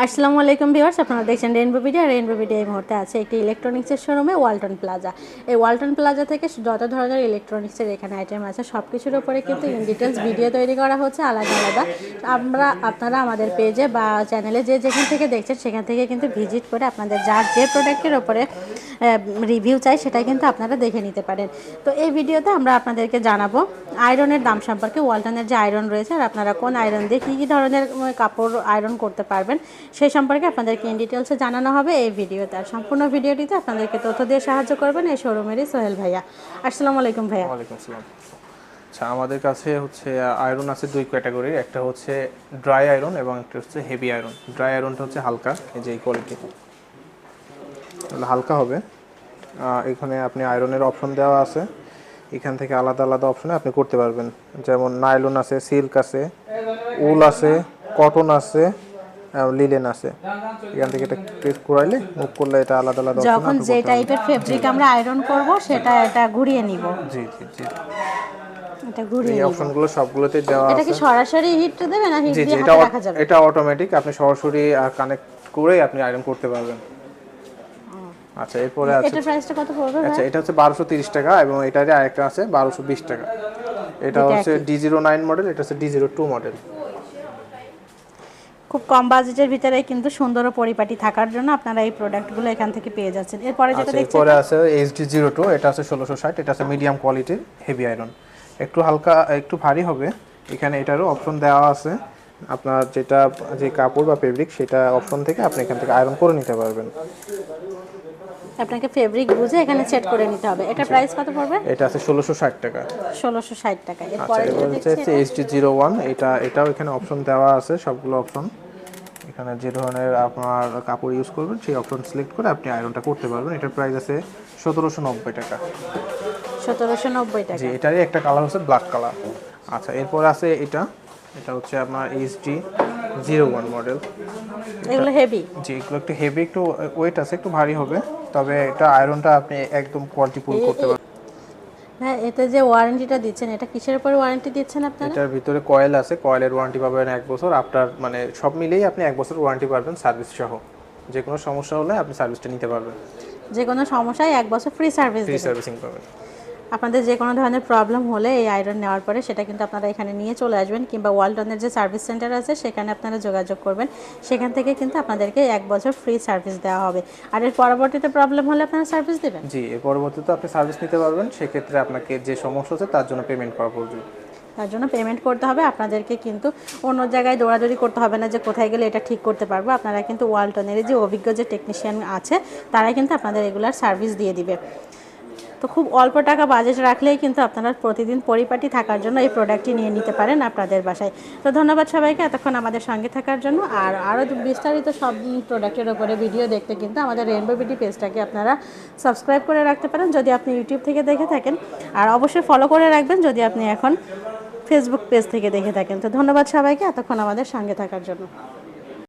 আসসালামু আলাইকুম ভিউয়ার্স, আপনারা দেখছেন রেনবো ভিডিও রেনবো ভিডিও এই মুহূর্তে আছে একটি ইলেকট্রনিক্সের শোরুমে ওয়ালটন প্লাজা এই ওয়ালটন প্লাজা থেকে যত ধরনের ইলেকট্রনিক্সের এখানে আইটেম আছে সব কিছুর উপরে কিন্তু ইন ডিটেলস ভিডিও তৈরি করা হচ্ছে আলাদা আলাদা। আমরা, আপনারা আমাদের পেজে বা চ্যানেলে যে যেখান থেকে দেখছেন, সেখান থেকে কিন্তু ভিজিট করে আপনাদের যার যে প্রোডাক্টের ওপরে রিভিউ চাই, সেটা কিন্তু আপনারা দেখে নিতে পারেন। তো এই ভিডিওতে আমরা আপনাদেরকে জানাব আয়রনের দাম সম্পর্কে। ওয়ালটনের যে আয়রন রয়েছে, আর আপনারা কোন আয়রন দিয়ে কী কী ধরনের কাপড় আয়রন করতে পারবেন সেই সম্পর্কে আপনাদেরকে ইন ডিটেলসে জানানো হবে এই ভিডিওতে। আর সম্পূর্ণ ভিডিওটিতে আপনাদেরকে তথ্য দিয়ে সাহায্য করবেন এই শোরুমেরই সোহেল ভাইয়া। আসসালামু আলাইকুম ভাইয়া। ওয়ালাইকুম আসসালাম। আচ্ছা আমাদের কাছে হচ্ছে আয়রন আছে দুই ক্যাটাগরির একটা হচ্ছে ড্রাই আয়রন এবং একটা হচ্ছে হেভি আয়রন ড্রাই আয়রনটা হচ্ছে হালকা, এই যে এই কোয়ালিটি হালকা হবে। এখানে আপনি আয়রনের অপশন দেওয়া আছে। এখান থেকে আলাদা আলাদা অপশনে আপনি করতে পারবেন। যেমন নাইলন আছে সিল্ক আছে উল আছে কটন আছে লিলেন আছে। এখান থেকে এটা প্রেস করাইলে মুভ করলে এটা আলাদা আলাদা যখন যে টাইপের ফেব্রিক আমরা আয়রন করব সেটা এটা ঘুরিয়ে নিব। জি জি জি। এটা ঘুরিয়ে এই অপশনগুলো সবগুলোতে দেওয়া এটা আছে। কি সরাসরি হিট দেবে না হিট দিয়ে এটা রাখা যাবে? এটা অটোমেটিক আপনি সরাসরি কানেক্ট করে আপনি আয়রন করতে পারবেন। আচ্ছা এরপরে আছে এটার প্রাইসটা কত পড়বে আচ্ছা এটা হচ্ছে বারোশো তিরিশ টাকা এবং এটারই আরেকটা আছে বারোশো বিশ টাকা। এটা হচ্ছে ডি জিরো নাইন মডেল এটা হচ্ছে ডি জিরো টু মডেল খুব কম বাজেটের ভিতরে কিন্তু সুন্দর ও পরিপাটি থাকার জন্য আপনারা এই প্রোডাক্টগুলো এখান থেকে পেয়ে যাচ্ছেন। এরপরে যেটা আচ্ছা দেখছেন এরপরে আছে এইচডি জিরো টু এটা আছে ষোলোশো ষাট এটা আছে মিডিয়াম কোয়ালিটির হেভি আয়রন একটু হালকা একটু ভারী হবে। এখানে এটারও অপশন দেওয়া আছে। আপনার যেটা যে কাপড় বা ফেব্রিক সেটা অপশন থেকে আপনি এখান থেকে আয়রন করে নিতে পারবেন। আপনাকে ফেব্রিক বুঝে এখানে সেট করে নিতে হবে। এটা প্রাইস কত পড়বে? এটা আছে ষোলোশো ষাট টাকা। ষোলোশো ষাট টাকা। আচ্ছা এরপরে যেটা হচ্ছে দেখছি এইচডি জিরো ওয়ান এটা এটাও এখানে অপশন দেওয়া আছে সবগুলো অপশন এখানে যে ধরনের আপনার কাপড় ইউজ করবেন সেই অপশন সিলেক্ট করে আপনি আয়রনটা করতে পারবেন। এটার প্রাইস আছে সতেরোশো নব্বই টাকা। সতেরোশো নব্বই টাকা। জি এটারই একটা কালার হচ্ছে ব্ল্যাক কালার আচ্ছা এরপর আছে এটা। এটা হচ্ছে আপনার এইচডি জিরো ওয়ান মডেল। এগুলো হেভি জি এগুলো একটু হেভি একটু ওয়েট আছে একটু ভারী হবে তবে এটা আয়রনটা আপনি একদম কোয়ালিটি ফুল করতে পারবেন। হ্যাঁ এতে যে ওয়ারেন্টিটা দিচ্ছেন এটা কিসের উপরে ওয়ারেন্টি দিচ্ছেন আপনারা? এটার ভিতরে কয়েল আছে কয়েলের ওয়ারেন্টি পাবেন এক বছর আপনার মানে সব মিলিয়েই আপনি এক বছর ওয়ারেন্টি পাবেন সার্ভিস সহ। যে কোনো সমস্যা হলে আপনি সার্ভিসটা নিতে পারবেন। যে কোনো সমস্যায় এক বছর ফ্রি সার্ভিস ফ্রি সার্ভিসিং পাবেন। আপনাদের যে কোনো ধরনের প্রবলেম হলে এই আয়রন নেওয়ার পরে সেটা কিন্তু আপনারা এখানে নিয়ে চলে আসবেন কিংবা ওয়ালটনের যে সার্ভিস সেন্টার আছে সেখানে আপনারা যোগাযোগ করবেন। সেখান থেকে কিন্তু আপনাদেরকে এক বছর ফ্রি সার্ভিস দেওয়া হবে। আর এর পরবর্তীতে প্রবলেম হলে আপনারা সার্ভিস দেবেন? জি এর পরবর্তীতে আপনি সার্ভিস নিতে পারবেন। সেক্ষেত্রে আপনাকে যে সমস্যা হচ্ছে তার জন্য পেমেন্ট করা পড়বে তার জন্য পেমেন্ট করতে হবে। আপনাদেরকে কিন্তু অন্য জায়গায় দৌড়াদৌড়ি করতে হবে না যে কোথায় গেলে এটা ঠিক করতে পারব। আপনারা কিন্তু ওয়ালটনের যে অভিজ্ঞ যে টেকনিশিয়ান আছে তারাই কিন্তু আপনাদের রেগুলার সার্ভিস দিয়ে দিবে। তো খুব অল্প টাকা বাজেট রাখলেই কিন্তু আপনারা প্রতিদিন পরিপাটি থাকার জন্য এই প্রোডাক্টটি নিয়ে নিতে পারেন আপনাদের বাসায়। তো ধন্যবাদ সবাইকে এতক্ষণ আমাদের সঙ্গে থাকার জন্য। আর আরও বিস্তারিত সব প্রোডাক্টের ওপরে ভিডিও দেখতে কিন্তু আমাদের রেনবো বিটি পেজটাকে আপনারা সাবস্ক্রাইব করে রাখতে পারেন যদি আপনি ইউটিউব থেকে দেখে থাকেন। আর অবশ্যই ফলো করে রাখবেন যদি আপনি এখন ফেসবুক পেজ থেকে দেখে থাকেন। তো ধন্যবাদ সবাইকে এতক্ষণ আমাদের সঙ্গে থাকার জন্য।